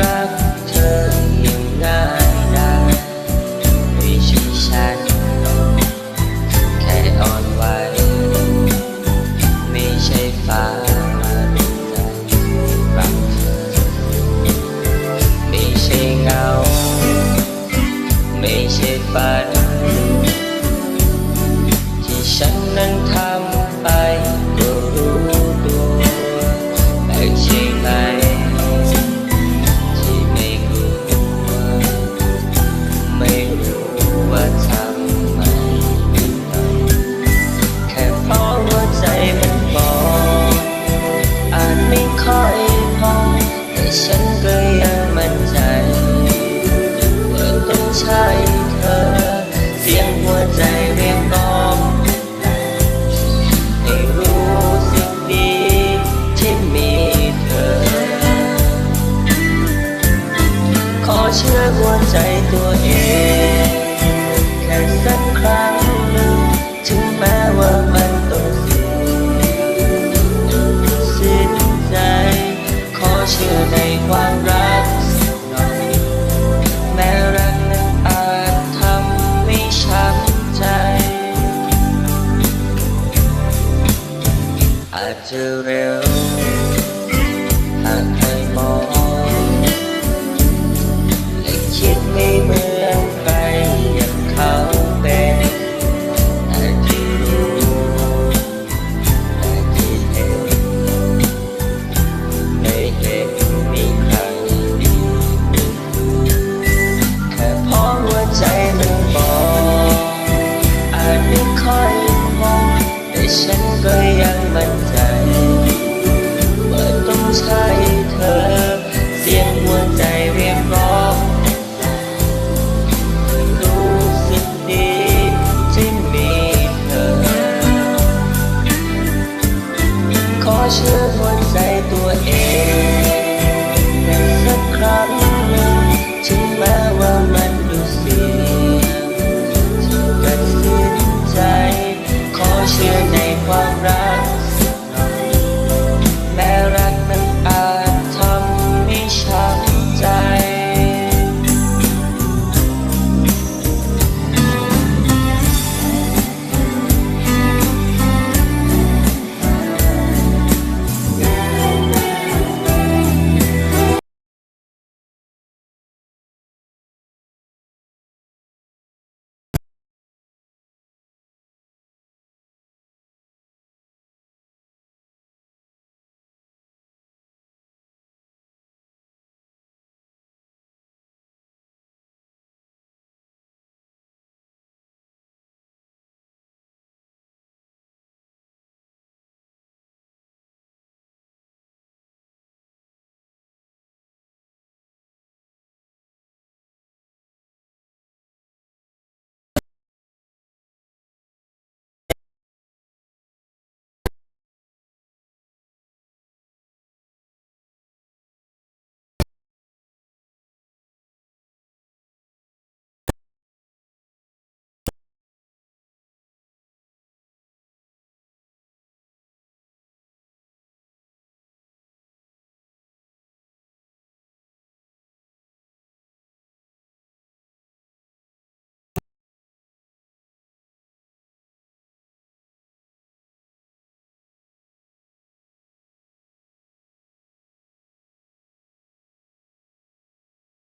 back หัวใจตัวเอง แค่สักครั้งหนึงถึงแม้ว่ามันต้องสิ้นสิ้นใจ ขอเชื่อในความรักสักหน่อย แม้รักนั้นอาจทำไม่ช้ำใจ อาจจะเร็ว sánh với ăn bánh dài bởi tung sai thơ riêng muôn dài riêng có. Tu xin đi trên mì thơ có chưa muôn dài tuổi ความรัก